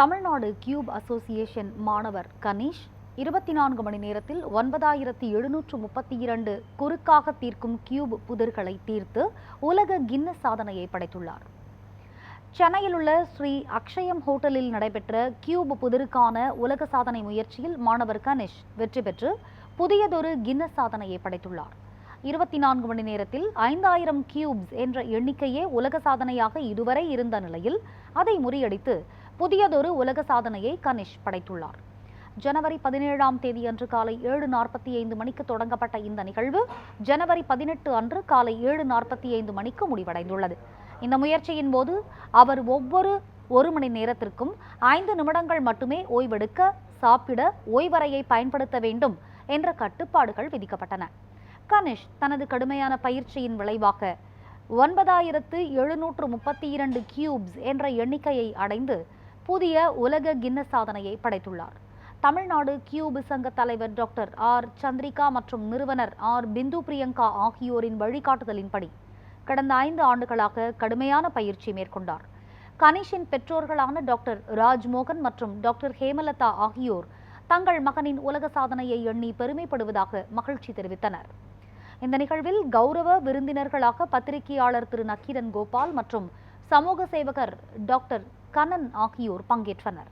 Tamil Nadu cube association மாணவர் கணேஷ் இருபத்தி நான்கு மணி நேரத்தில் ஒன்பதாயிரத்தி எழுநூற்று முப்பத்தி இரண்டு குறுக்காக தீர்க்கும் கியூப் புதிர்களை தீர்த்து உலக கின்னஸ் சாதனையை படைத்துள்ளார். சென்னையில் உள்ள ஸ்ரீ அக்ஷயம் ஹோட்டலில் நடைபெற்ற கியூப் புதிருக்கான உலக சாதனை முயற்சியில் மாணவர் கணேஷ் வெற்றி பெற்று புதியதொரு கின்னஸ் சாதனையை படைத்துள்ளார். இருபத்தி நான்கு மணி நேரத்தில் ஐந்தாயிரம் கியூப்ஸ் என்ற எண்ணிக்கையே உலக சாதனையாக இதுவரை இருந்த நிலையில் அதை முறியடித்து புதியதொரு உலக சாதனையை கனிஷ் படைத்துள்ளார். ஜனவரி பதினேழாம் தேதி அன்று காலை ஏழு நாற்பத்தி ஐந்து மணிக்கு தொடங்கப்பட்ட இந்த நிகழ்வு ஜனவரி பதினெட்டு அன்று காலை ஏழு நாற்பத்தி ஐந்து மணிக்கு முடிவடைந்துள்ளது. இந்த முயற்சியின் போது அவர் ஒவ்வொரு ஒரு மணி நேரத்திற்கும் ஐந்து நிமிடங்கள் மட்டுமே ஓய்வெடுக்க சாப்பிட ஓய்வறையை பயன்படுத்த வேண்டும் என்ற கட்டுப்பாடுகள் விதிக்கப்பட்டன. கனிஷ் தனது கடுமையான பயிற்சியின் விளைவாக ஒன்பதாயிரத்து எழுநூற்று முப்பத்தி இரண்டு கியூப்ஸ் என்ற எண்ணிக்கையை அடைந்து புதிய உலக கின்னஸ் சாதனையை படைத்துள்ளார். தமிழ்நாடு கியூபு சங்க தலைவர் டாக்டர் ஆர். சந்திரிகா மற்றும் நிறுவனர் ஆர். பிந்து பிரியங்கா ஆகியோரின் வழிகாட்டுதலின்படி கடந்த ஐந்து ஆண்டுகளாக கடுமையான பயிற்சி மேற்கொண்டார். கனிஷின் பெற்றோர்களான டாக்டர் ராஜ்மோகன் மற்றும் டாக்டர் ஹேமலதா ஆகியோர் தங்கள் மகனின் உலக சாதனையை எண்ணி பெருமைப்படுவதாக மகிழ்ச்சி தெரிவித்தனர். இந்த நிகழ்வில் கௌரவ விருந்தினர்களாக பத்திரிகையாளர் திரு நக்கீரன் கோபால் மற்றும் சமூக சேவகர் டாக்டர் கண்ணன் ஆகியோர் பங்கேற்றனர்.